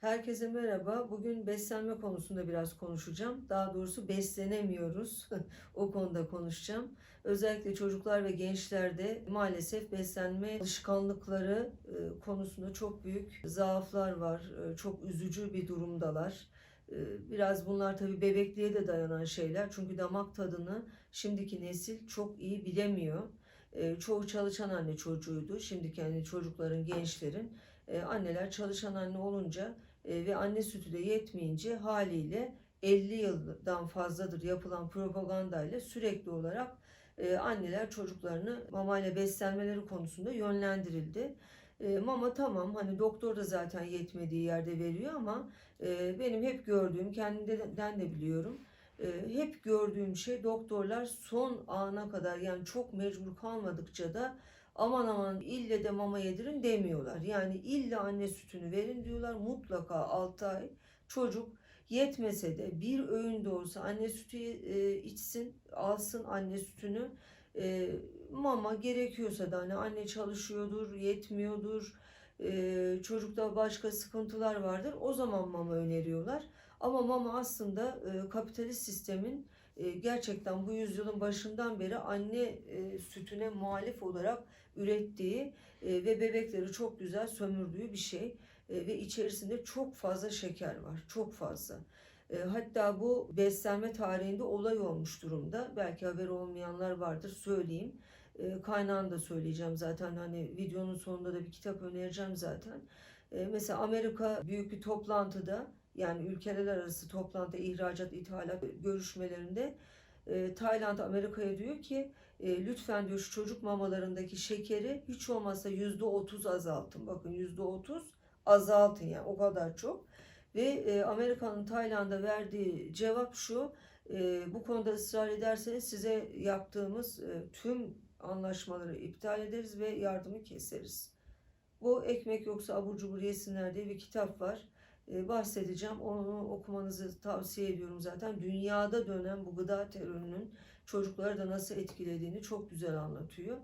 Herkese merhaba. Bugün beslenme konusunda biraz konuşacağım. Daha doğrusu beslenemiyoruz. o konuda konuşacağım. Özellikle çocuklar ve gençlerde maalesef beslenme alışkanlıkları e, konusunda çok büyük zaaflar var. E, Çok üzücü bir durumdalar. E, Biraz bunlar tabii bebekliğe de dayanan şeyler. Çünkü damak tadını şimdiki nesil çok iyi bilemiyor. Çoğu çalışan anne çocuğuydu. Şimdiki hani çocukların, gençlerin anneler çalışan anne olunca ve anne sütü de yetmeyince haliyle 50 yıldan fazladır yapılan propagandayla sürekli olarak e, anneler çocuklarını mamayla beslenmeleri konusunda yönlendirildi. E, mama tamam hani doktor da zaten yetmediği yerde veriyor ama e, benim hep gördüğüm kendimden de biliyorum. e, hep gördüğüm şey doktorlar son ana kadar yani çok mecbur kalmadıkça da aman aman ille de mama yedirin demiyorlar. Yani illa anne sütünü verin diyorlar. Mutlaka 6 ay çocuk yetmese de bir öğün de olsa anne sütü e, içsin, alsın anne sütünü. E, mama gerekiyorsa da hani anne çalışıyordur, yetmiyordur. E, çocukta başka sıkıntılar vardır. O zaman mama öneriyorlar. Ama mama aslında kapitalist sistemin gerçekten bu yüzyılın başından beri anne sütüne muhalif olarak ürettiği e, ve bebekleri çok güzel sömürdüğü bir şey E, ve içerisinde çok fazla şeker var çok fazla. E, Hatta bu beslenme tarihinde olay olmuş durumda. Belki haberi olmayanlar vardır söyleyeyim. E, Kaynağını da söyleyeceğim zaten hani videonun sonunda da bir kitap önereceğim zaten. Mesela Amerika büyük bir toplantıda yani ülkeler arası toplantı, ihracat, ithalat görüşmelerinde e, Tayland Amerika'ya diyor ki e, lütfen diyor şu çocuk mamalarındaki şekeri hiç olmazsa yüzde otuz azaltın. Bakın yüzde otuz azaltın yani o kadar çok. Ve e, Amerika'nın Tayland'a verdiği cevap şu. e, bu konuda ısrar ederseniz size yaptığımız e, tüm anlaşmaları iptal ederiz ve yardımı keseriz. Bu ekmek yoksa abur cubur yesinler diye bir kitap var. E, bahsedeceğim. Onu okumanızı tavsiye ediyorum zaten. Dünyada dönen bu gıda terörünün çocukları da nasıl etkilediğini çok güzel anlatıyor.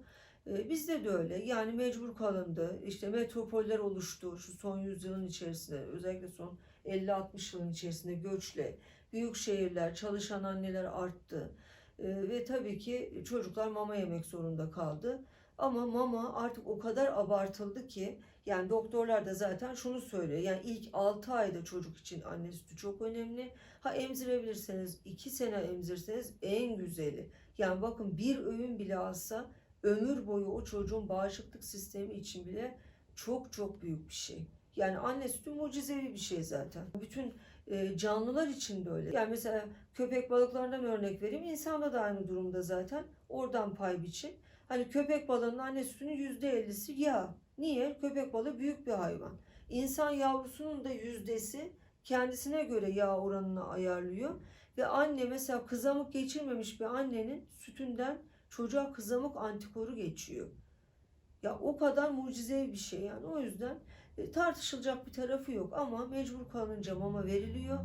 E, bizde de öyle. Yani mecbur kalındı. İşte metropoller oluştu şu son yüzyılın içerisinde. Özellikle son 50-60 yılın içerisinde göçle. Büyük şehirler, çalışan anneler arttı. E, ve tabii ki çocuklar mama yemek zorunda kaldı. Ama mama artık o kadar abartıldı ki yani doktorlar da zaten şunu söylüyor. Yani ilk 6 ayda çocuk için anne sütü çok önemli. Ha emzirebilirseniz 2 sene emzirseniz en güzeli. Yani bakın bir öğün bile alsa ömür boyu o çocuğun bağışıklık sistemi için bile çok çok büyük bir şey. Yani anne sütü mucizevi bir şey zaten. Bütün e, canlılar için de öyle. Yani mesela köpek balıklarından örnek vereyim. İnsanda da aynı durumda zaten. Oradan pay biçin. Hani köpek balığının anne sütünün %50'si yağ. Niye? Köpek balığı büyük bir hayvan. İnsan yavrusunun da yüzdesi kendisine göre yağ oranını ayarlıyor. Ve anne mesela kızamık geçirmemiş bir annenin sütünden çocuğa kızamık antikoru geçiyor. Ya o kadar mucizevi bir şey yani. O yüzden e, tartışılacak bir tarafı yok ama mecbur kalınca mama veriliyor.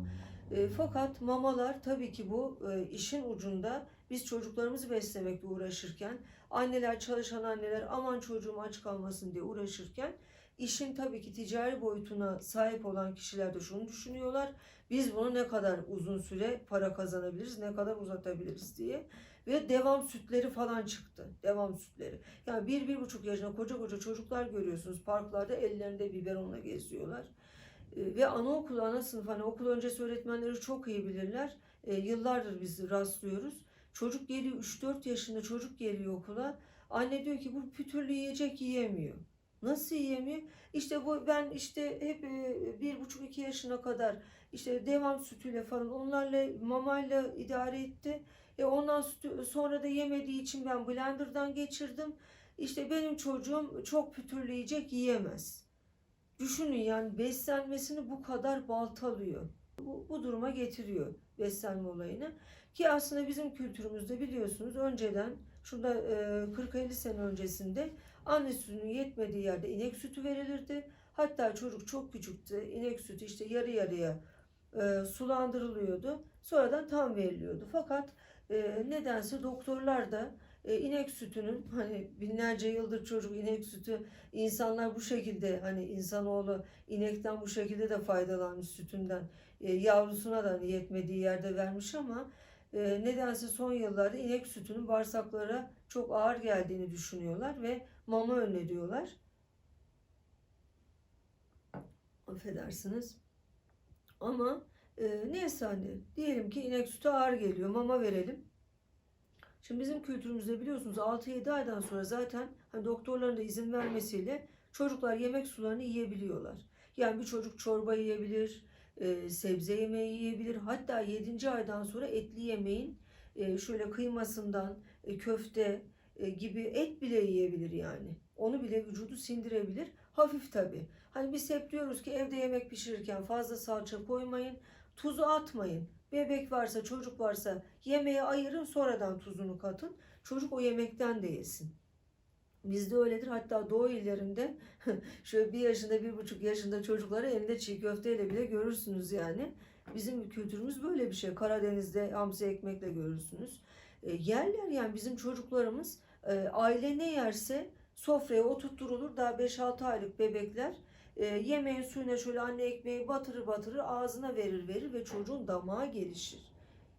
E, fakat mamalar tabii ki bu e, işin ucunda biz çocuklarımızı beslemekle uğraşırken anneler çalışan anneler aman çocuğum aç kalmasın diye uğraşırken işin tabii ki ticari boyutuna sahip olan kişiler de şunu düşünüyorlar. Biz bunu ne kadar uzun süre para kazanabiliriz, ne kadar uzatabiliriz diye. Ve devam sütleri falan çıktı. Devam sütleri. Yani bir, bir buçuk yaşında koca koca çocuklar görüyorsunuz. Parklarda ellerinde biberonla geziyorlar. E, Ve anaokulu, ana sınıf, hani okul öncesi öğretmenleri çok iyi bilirler. E, yıllardır biz rastlıyoruz. Çocuk geliyor 3-4 yaşında çocuk geliyor okula. Anne diyor ki bu pütürlü yiyecek yiyemiyor. Nasıl yiyemiyor? İşte bu ben işte hep e, bir buçuk iki yaşına kadar işte devam sütüyle falan onlarla mamayla idare etti. E ondan sonra da yemediği için ben blenderdan geçirdim. İşte benim çocuğum çok pütürlü yiyecek yiyemez. Düşünün yani beslenmesini bu kadar baltalıyor. Bu, bu duruma getiriyor beslenme olayını. Ki aslında bizim kültürümüzde biliyorsunuz önceden şurada e, 40-50 sene öncesinde anne sütünün yetmediği yerde inek sütü verilirdi. Hatta çocuk çok küçüktü. inek sütü işte yarı yarıya e, sulandırılıyordu. Sonradan tam veriliyordu. Fakat e, nedense doktorlar da e, inek sütünün hani binlerce yıldır çocuk inek sütü insanlar bu şekilde hani insanoğlu inekten bu şekilde de faydalanmış sütünden E, yavrusuna da hani yetmediği yerde vermiş ama e, nedense son yıllarda inek sütünün bağırsaklara çok ağır geldiğini düşünüyorlar ve mama öneriyorlar. Affedersiniz. Ama e, neyse hani diyelim ki inek sütü ağır geliyor mama verelim. Şimdi bizim kültürümüzde biliyorsunuz 6-7 aydan sonra zaten hani doktorların da izin vermesiyle çocuklar yemek sularını yiyebiliyorlar. Yani bir çocuk çorba yiyebilir, e, sebze yemeği yiyebilir. Hatta 7. aydan sonra etli yemeğin e, şöyle kıymasından e, köfte e, gibi et bile yiyebilir yani. Onu bile vücudu sindirebilir. Hafif tabii. Hani biz hep diyoruz ki evde yemek pişirirken fazla salça koymayın, tuzu atmayın. Bebek varsa, çocuk varsa yemeğe ayırın, sonradan tuzunu katın. Çocuk o yemekten de yesin. Bizde öyledir. Hatta doğu illerinde şöyle bir yaşında, bir buçuk yaşında çocukları elinde çiğ köfteyle bile görürsünüz yani. Bizim kültürümüz böyle bir şey. Karadeniz'de hamsi ekmekle görürsünüz. E, yerler yani bizim çocuklarımız e, aile ne yerse sofraya oturtturulur. Daha 5-6 aylık bebekler e, yemeğin suyuna şöyle anne ekmeği batırır batırır ağzına verir verir ve çocuğun damağı gelişir.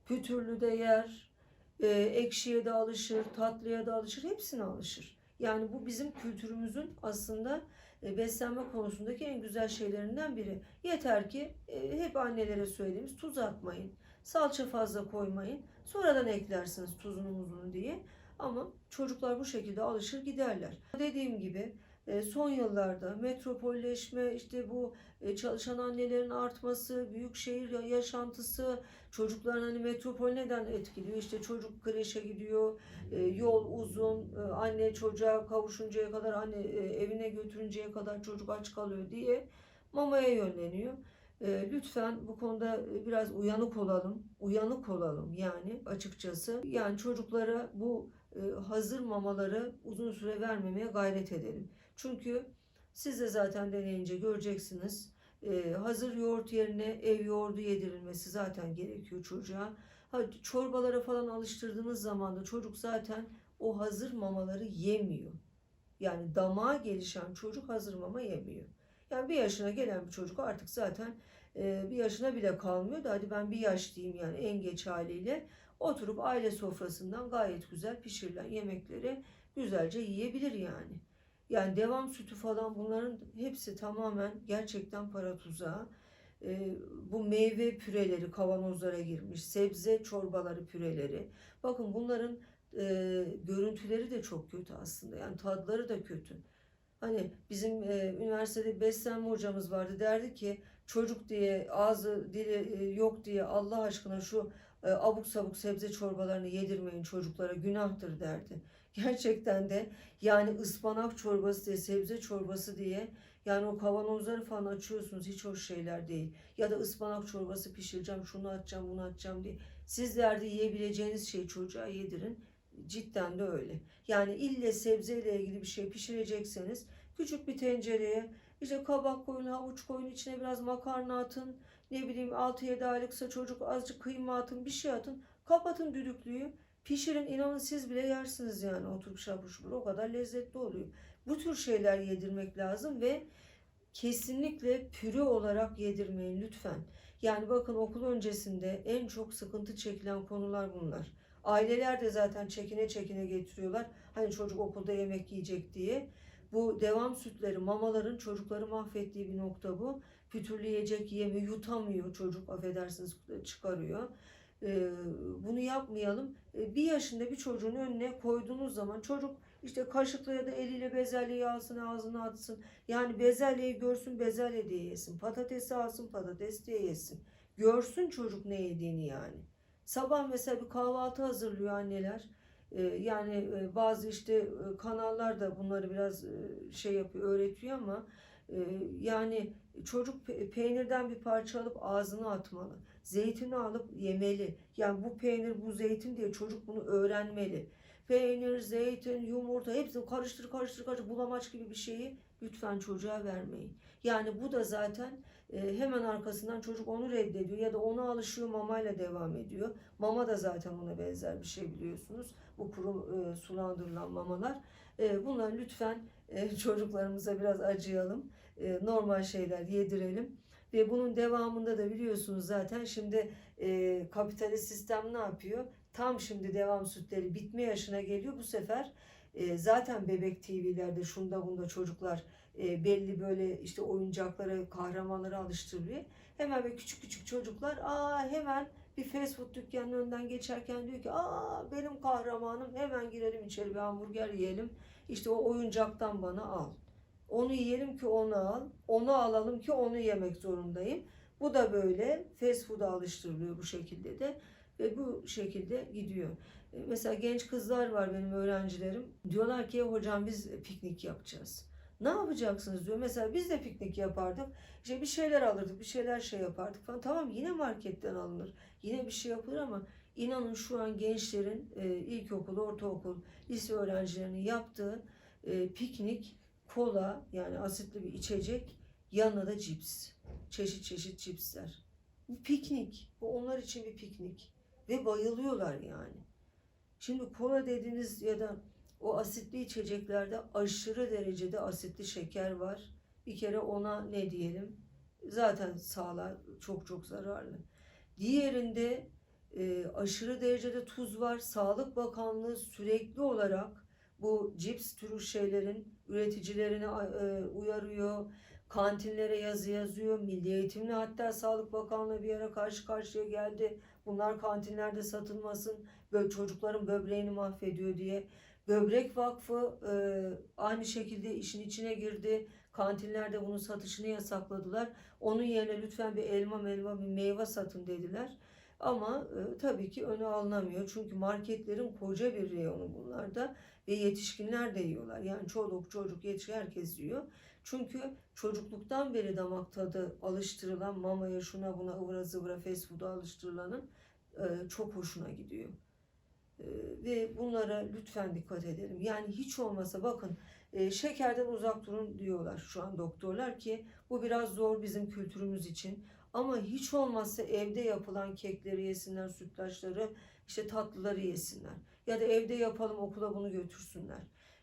Pütürlü de yer, e, ekşiye de alışır, tatlıya da alışır, hepsine alışır. Yani bu bizim kültürümüzün aslında e, beslenme konusundaki en güzel şeylerinden biri. Yeter ki e, hep annelere söylediğimiz tuz atmayın, salça fazla koymayın. Sonradan eklersiniz tuzunu muzunu diye. Ama çocuklar bu şekilde alışır giderler. Dediğim gibi son yıllarda metropolleşme, işte bu e, çalışan annelerin artması, büyük şehir yaşantısı, çocukların hani metropol neden etkiliyor? İşte çocuk kreşe gidiyor, e, yol uzun, anne çocuğa kavuşuncaya kadar, anne evine götürünceye kadar çocuk aç kalıyor diye mamaya yönleniyor. Lütfen bu konuda biraz uyanık olalım, uyanık olalım yani açıkçası. Yani çocuklara bu hazır mamaları uzun süre vermemeye gayret edelim. Çünkü siz de zaten deneyince göreceksiniz. Ee, hazır yoğurt yerine ev yoğurdu yedirilmesi zaten gerekiyor çocuğa. Ha, çorbalara falan alıştırdığınız zaman da çocuk zaten o hazır mamaları yemiyor. Yani damağa gelişen çocuk hazır mama yemiyor. Yani bir yaşına gelen bir çocuk artık zaten e, bir yaşına bile kalmıyor da hadi ben bir yaş diyeyim yani en geç haliyle oturup aile sofrasından gayet güzel pişirilen yemekleri güzelce yiyebilir yani. Yani devam sütü falan bunların hepsi tamamen gerçekten para tuzağı. E, bu meyve püreleri kavanozlara girmiş, sebze çorbaları püreleri. Bakın bunların e, görüntüleri de çok kötü aslında. Yani tadları da kötü. Hani bizim e, üniversitede beslenme hocamız vardı derdi ki çocuk diye ağzı dili e, yok diye Allah aşkına şu e, abuk sabuk sebze çorbalarını yedirmeyin çocuklara günahtır derdi. Gerçekten de yani ıspanak çorbası diye sebze çorbası diye yani o kavanozları falan açıyorsunuz hiç hoş şeyler değil. Ya da ıspanak çorbası pişireceğim şunu atacağım bunu atacağım diye. Sizler de yiyebileceğiniz şeyi çocuğa yedirin. Cidden de öyle. Yani ille sebzeyle ilgili bir şey pişirecekseniz küçük bir tencereye işte kabak koyun, havuç koyun, içine biraz makarna atın. Ne bileyim 6-7 aylıksa çocuk azıcık kıyma atın, bir şey atın. Kapatın düdüklüyü. Pişirin inanın siz bile yersiniz yani oturup şabur şubur o kadar lezzetli oluyor. Bu tür şeyler yedirmek lazım ve kesinlikle püre olarak yedirmeyin lütfen. Yani bakın okul öncesinde en çok sıkıntı çekilen konular bunlar. Aileler de zaten çekine çekine getiriyorlar. Hani çocuk okulda yemek yiyecek diye. Bu devam sütleri, mamaların çocukları mahvettiği bir nokta bu. Pütürlü yiyecek yemiyor, yutamıyor çocuk affedersiniz çıkarıyor. Ee, bunu yapmayalım. Ee, bir yaşında bir çocuğun önüne koyduğunuz zaman çocuk işte kaşıkla ya da eliyle bezelyeyi alsın ağzına atsın. Yani bezelyeyi görsün bezelye diye yesin. Patatesi alsın patates diye yesin. Görsün çocuk ne yediğini yani. Sabah mesela bir kahvaltı hazırlıyor anneler. Ee, yani e, bazı işte e, kanallar da bunları biraz e, şey yapıyor, öğretiyor ama yani çocuk peynirden bir parça alıp ağzına atmalı. Zeytini alıp yemeli. Yani bu peynir bu zeytin diye çocuk bunu öğrenmeli. peynir, zeytin, yumurta hepsini karıştır karıştır karıştır bulamaç gibi bir şeyi lütfen çocuğa vermeyin. Yani bu da zaten e, hemen arkasından çocuk onu reddediyor ya da ona alışıyor mamayla devam ediyor. Mama da zaten ona benzer bir şey biliyorsunuz. Bu kuru e, sulandırılan mamalar. E, bunlar lütfen e, çocuklarımıza biraz acıyalım. E, normal şeyler yedirelim. Ve bunun devamında da biliyorsunuz zaten şimdi e, kapitalist sistem ne yapıyor? Tam şimdi devam sütleri bitme yaşına geliyor. Bu sefer e, zaten bebek TV'lerde şunda bunda çocuklar belli böyle işte oyuncaklara, kahramanlara alıştırılıyor. Hemen böyle küçük küçük çocuklar aa hemen bir fast food dükkanının önünden geçerken diyor ki aa benim kahramanım hemen girelim içeri bir hamburger yiyelim. İşte o oyuncaktan bana al. Onu yiyelim ki onu al. Onu alalım ki onu yemek zorundayım. Bu da böyle fast food'a alıştırılıyor bu şekilde de ve bu şekilde gidiyor. E, Mesela genç kızlar var benim öğrencilerim. Diyorlar ki hocam biz piknik yapacağız. Ne yapacaksınız diyor. Mesela biz de piknik yapardık. İşte bir şeyler alırdık, bir şeyler şey yapardık falan. Tamam yine marketten alınır. Yine bir şey yapılır ama inanın şu an gençlerin e, ilkokul, ortaokul, lise öğrencilerinin yaptığı e, piknik, kola yani asitli bir içecek, yanına da cips. Çeşit çeşit cipsler. Bu piknik. Bu onlar için bir piknik. Ve bayılıyorlar yani. Şimdi kola dediğiniz ya da o asitli içeceklerde aşırı derecede asitli şeker var. Bir kere ona ne diyelim? Zaten sağlığa çok çok zararlı. Diğerinde e, aşırı derecede tuz var. Sağlık Bakanlığı sürekli olarak bu cips türü şeylerin üreticilerini e, uyarıyor. Kantinlere yazı yazıyor. Milli Eğitimle hatta Sağlık Bakanlığı bir ara karşı karşıya geldi. Bunlar kantinlerde satılmasın. Böyle çocukların böbreğini mahvediyor diye. Böbrek Vakfı e, aynı şekilde işin içine girdi. Kantinlerde bunun satışını yasakladılar. Onun yerine lütfen bir elma melma bir meyve satın dediler. Ama e, tabii ki önü alınamıyor. Çünkü marketlerin koca bir reyonu bunlarda ve yetişkinler de yiyorlar. Yani çoluk çocuk yetişkin herkes yiyor. Çünkü çocukluktan beri damak tadı alıştırılan mamaya şuna buna ıvıra zıvıra fast food'a alıştırılanın e, çok hoşuna gidiyor. E, ve bunlara lütfen dikkat edelim. Yani hiç olmasa bakın e, şekerden uzak durun diyorlar şu an doktorlar ki bu biraz zor bizim kültürümüz için. Ama hiç olmazsa evde yapılan kekleri yesinler, sütlaçları, işte tatlıları yesinler. Ya da evde yapalım okula bunu götürsünler.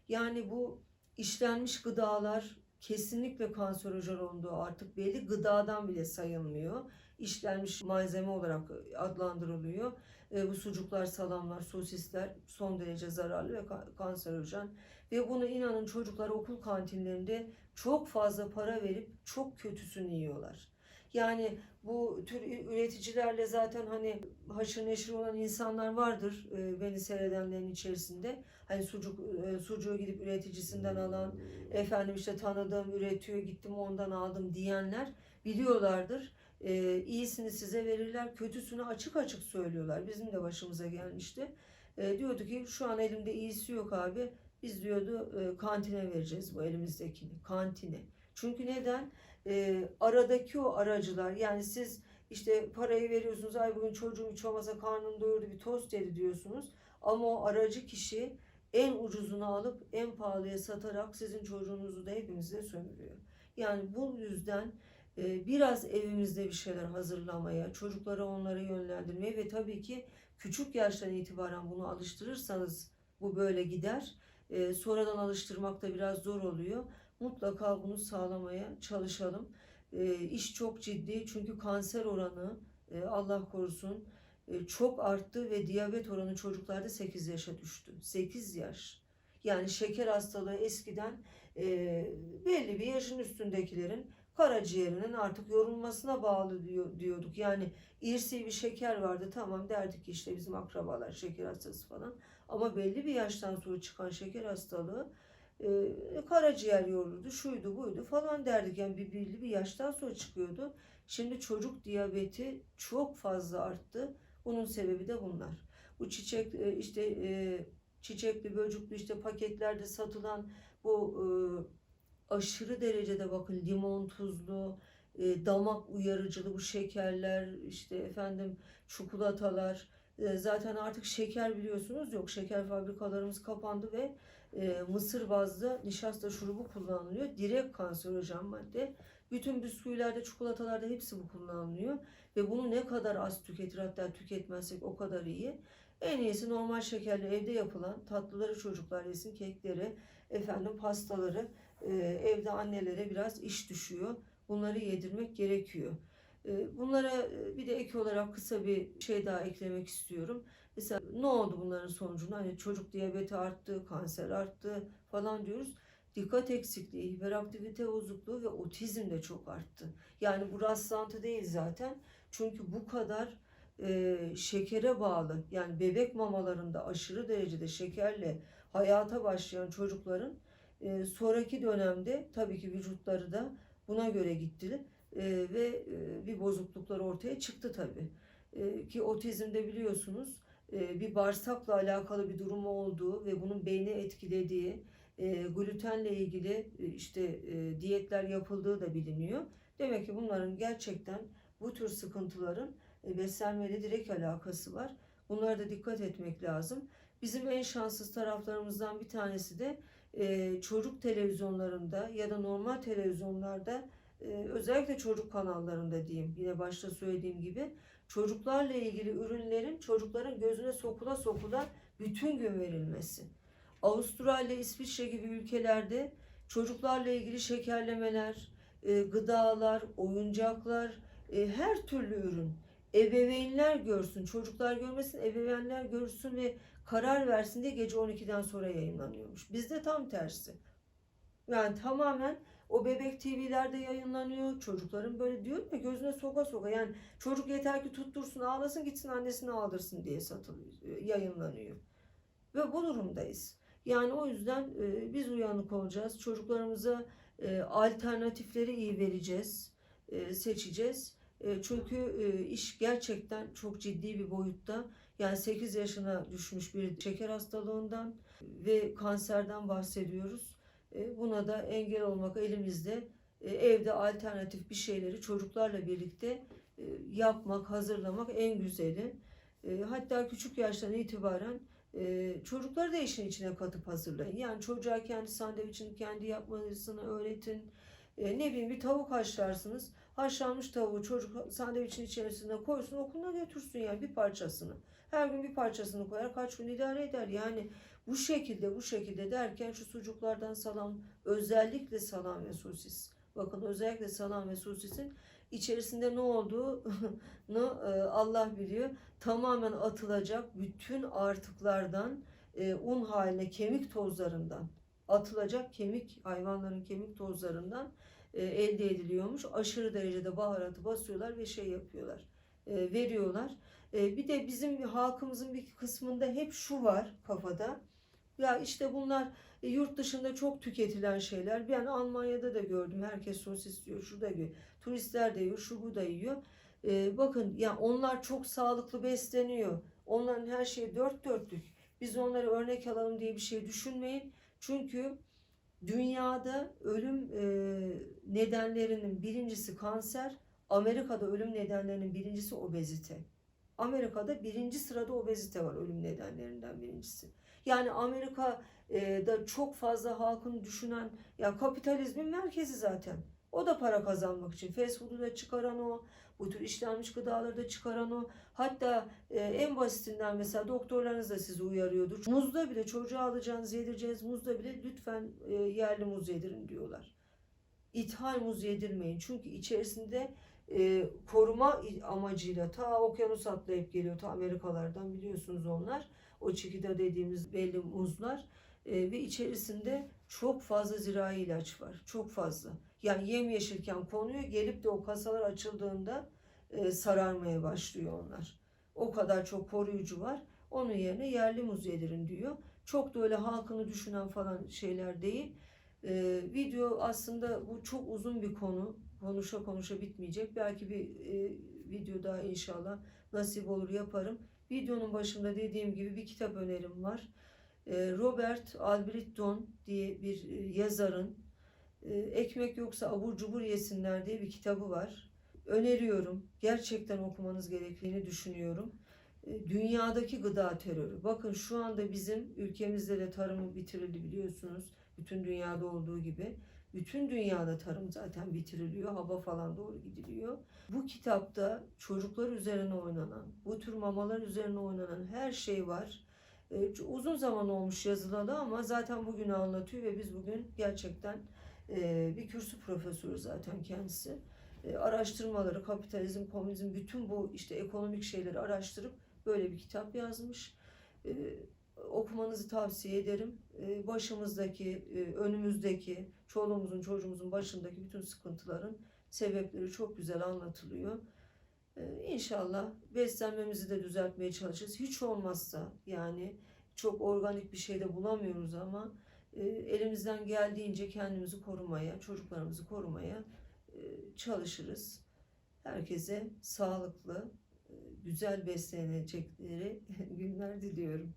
Yani bu işlenmiş gıdalar kesinlikle kanserojen olduğu artık belli gıdadan bile sayılmıyor. İşlenmiş malzeme olarak adlandırılıyor. E, bu sucuklar, salamlar, sosisler son derece zararlı ve ka- kanserojen. Ve bunu inanın çocuklar okul kantinlerinde çok fazla para verip çok kötüsünü yiyorlar. Yani bu tür üreticilerle zaten hani haşır neşir olan insanlar vardır e, beni seyredenlerin içerisinde. Hani sucuk e, sucuğu gidip üreticisinden alan, efendim işte tanıdığım üretiyor gittim ondan aldım diyenler biliyorlardır. E, iyisini size verirler, kötüsünü açık açık söylüyorlar. Bizim de başımıza gelmişti. E, diyordu ki şu an elimde iyisi yok abi. Biz diyordu e, kantine vereceğiz bu elimizdekini. Kantine. Çünkü neden? E, aradaki o aracılar yani siz işte parayı veriyorsunuz ay bugün çocuğum hiç olmasa karnını doyurdu bir tost yedi diyorsunuz. Ama o aracı kişi en ucuzunu alıp en pahalıya satarak sizin çocuğunuzu da hepimize sömürüyor. Yani bu yüzden e, biraz evimizde bir şeyler hazırlamaya, çocuklara onları yönlendirmeye ve tabii ki küçük yaştan itibaren bunu alıştırırsanız bu böyle gider. E, sonradan alıştırmak da biraz zor oluyor. Mutlaka bunu sağlamaya çalışalım. E, iş çok ciddi çünkü kanser oranı e, Allah korusun e, çok arttı ve diyabet oranı çocuklarda 8 yaşa düştü. 8 yaş. Yani şeker hastalığı eskiden e, belli bir yaşın üstündekilerin karaciğerinin artık yorulmasına bağlı diyor, diyorduk. Yani irsi bir şeker vardı tamam derdik ki işte bizim akrabalar şeker hastası falan. Ama belli bir yaştan sonra çıkan şeker hastalığı e, karaciğer yoruldu, şuydu buydu falan derdik. Yani bir belli bir yaştan sonra çıkıyordu. Şimdi çocuk diyabeti çok fazla arttı. Bunun sebebi de bunlar. Bu çiçek e, işte e, çiçekli böcüklü işte paketlerde satılan bu e, aşırı derecede bakın limon tuzlu, e, damak uyarıcılı bu şekerler, işte efendim çikolatalar E, zaten artık şeker biliyorsunuz yok. Şeker fabrikalarımız kapandı ve e, mısır bazlı nişasta şurubu kullanılıyor. Direkt kanserojen madde. Bütün bisküvilerde, çikolatalarda hepsi bu kullanılıyor. Ve bunu ne kadar az tüketir hatta tüketmezsek o kadar iyi. En iyisi normal şekerli evde yapılan tatlıları çocuklar yesin, kekleri, efendim pastaları e, evde annelere biraz iş düşüyor. Bunları yedirmek gerekiyor. E, bunlara e, bir de ek olarak kısa bir şey daha eklemek istiyorum. Mesela ne oldu bunların sonucunda? Hani çocuk diyabeti arttı, kanser arttı falan diyoruz. Dikkat eksikliği, hiperaktivite bozukluğu ve otizm de çok arttı. Yani bu rastlantı değil zaten. Çünkü bu kadar e, şekere bağlı yani bebek mamalarında aşırı derecede şekerle hayata başlayan çocukların e, sonraki dönemde tabii ki vücutları da buna göre gitti e, ve e, bir bozukluklar ortaya çıktı tabii. E, ki otizmde biliyorsunuz bir bağırsakla alakalı bir durum olduğu ve bunun beyni etkilediği, e, glutenle ilgili e, işte e, diyetler yapıldığı da biliniyor. Demek ki bunların gerçekten bu tür sıkıntıların e, beslenmeyle direkt alakası var. Bunlara da dikkat etmek lazım. Bizim en şanssız taraflarımızdan bir tanesi de e, çocuk televizyonlarında ya da normal televizyonlarda e, özellikle çocuk kanallarında diyeyim yine başta söylediğim gibi çocuklarla ilgili ürünlerin çocukların gözüne sokula sokula bütün gün verilmesi. Avustralya, İsviçre gibi ülkelerde çocuklarla ilgili şekerlemeler, e, gıdalar, oyuncaklar, e, her türlü ürün ebeveynler görsün, çocuklar görmesin, ebeveynler görsün ve karar versin diye gece 12'den sonra yayınlanıyormuş. Bizde tam tersi. Yani tamamen o bebek TV'lerde yayınlanıyor. Çocukların böyle diyor ya gözüne soka soka. Yani çocuk yeter ki tuttursun ağlasın gitsin annesini aldırsın diye satılıyor, yayınlanıyor. Ve bu durumdayız. Yani o yüzden e, biz uyanık olacağız. Çocuklarımıza e, alternatifleri iyi vereceğiz, e, seçeceğiz. E, çünkü e, iş gerçekten çok ciddi bir boyutta. Yani 8 yaşına düşmüş bir şeker hastalığından ve kanserden bahsediyoruz. E, Buna da engel olmak elimizde. E, Evde alternatif bir şeyleri çocuklarla birlikte e, yapmak, hazırlamak en güzeli. Hatta küçük yaştan itibaren çocukları da işin içine katıp hazırlayın. Yani çocuğa kendi sandviçini kendi yapmasını öğretin. Ne bileyim bir tavuk haşlarsınız. Haşlanmış tavuğu çocuk sandviçin içerisine koysun okuluna götürsün yani bir parçasını. Her gün bir parçasını koyar kaç gün idare eder. Yani bu şekilde bu şekilde derken şu sucuklardan salam özellikle salam ve sosis. Bakın özellikle salam ve sosisin içerisinde ne olduğunu e, Allah biliyor. Tamamen atılacak bütün artıklardan e, un haline kemik tozlarından atılacak kemik hayvanların kemik tozlarından e, elde ediliyormuş. Aşırı derecede baharatı basıyorlar ve şey yapıyorlar. veriyorlar. Bir de bizim halkımızın bir kısmında hep şu var kafada. Ya işte bunlar e, yurt dışında çok tüketilen şeyler. Ben Almanya'da da gördüm. Herkes sosis yiyor, şu da. Turistler de yiyor, şu bu da yiyor. E, bakın ya onlar çok sağlıklı besleniyor. Onların her şeyi dört dörtlük. Biz onları örnek alalım diye bir şey düşünmeyin. Çünkü dünyada ölüm e, nedenlerinin birincisi kanser, Amerika'da ölüm nedenlerinin birincisi obezite. Amerika'da birinci sırada obezite var ölüm nedenlerinden birincisi. Yani Amerika'da çok fazla halkın düşünen ya kapitalizmin merkezi zaten. O da para kazanmak için. Fast food'u da çıkaran o. Bu tür işlenmiş gıdaları da çıkaran o. Hatta e, en basitinden mesela doktorlarınız da sizi uyarıyordur. Muzda bile çocuğa alacağınız, yedireceğiniz muzda bile lütfen e, yerli muz yedirin diyorlar. İthal muz yedirmeyin. Çünkü içerisinde e, koruma amacıyla ta okyanus atlayıp geliyor. Ta Amerikalardan biliyorsunuz onlar. O çikida dediğimiz belli muzlar. E, ve içerisinde çok fazla zirai ilaç var. Çok fazla. Yani yemyeşilken konuyor. Gelip de o kasalar açıldığında e, sararmaya başlıyor onlar. O kadar çok koruyucu var. Onun yerine yerli muz yedirin diyor. Çok da öyle halkını düşünen falan şeyler değil. E, video aslında bu çok uzun bir konu. Konuşa konuşa bitmeyecek. Belki bir e, video daha inşallah nasip olur yaparım. Videonun başında dediğim gibi bir kitap önerim var. E, Robert Albrighton diye bir e, yazarın e, Ekmek Yoksa Abur Cubur Yesinler diye bir kitabı var. Öneriyorum. Gerçekten okumanız gerektiğini düşünüyorum. e, dünyadaki gıda terörü. Bakın şu anda bizim ülkemizde de tarımı bitirildi biliyorsunuz. Bütün dünyada olduğu gibi. Bütün dünyada tarım zaten bitiriliyor. Hava falan doğru gidiliyor. Bu kitapta çocuklar üzerine oynanan, bu tür mamalar üzerine oynanan her şey var. E, uzun zaman olmuş yazılalı ama zaten bugünü anlatıyor ve biz bugün gerçekten e, bir kürsü profesörü zaten kendisi. E, araştırmaları, kapitalizm, komünizm, bütün bu işte ekonomik şeyleri araştırıp böyle bir kitap yazmış. E, okumanızı tavsiye ederim. E, başımızdaki, e, önümüzdeki, çoluğumuzun, çocuğumuzun başındaki bütün sıkıntıların sebepleri çok güzel anlatılıyor. E, İnşallah beslenmemizi de düzeltmeye çalışırız. Hiç olmazsa yani çok organik bir şey de bulamıyoruz ama e, elimizden geldiğince kendimizi korumaya, çocuklarımızı korumaya e, çalışırız. Herkese sağlıklı, güzel beslenecekleri günler diliyorum.